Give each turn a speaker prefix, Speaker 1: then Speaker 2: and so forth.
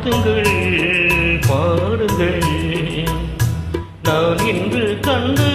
Speaker 1: வாழ்த்துங்கள் பாடுங்கள். நான் இன்று தந்து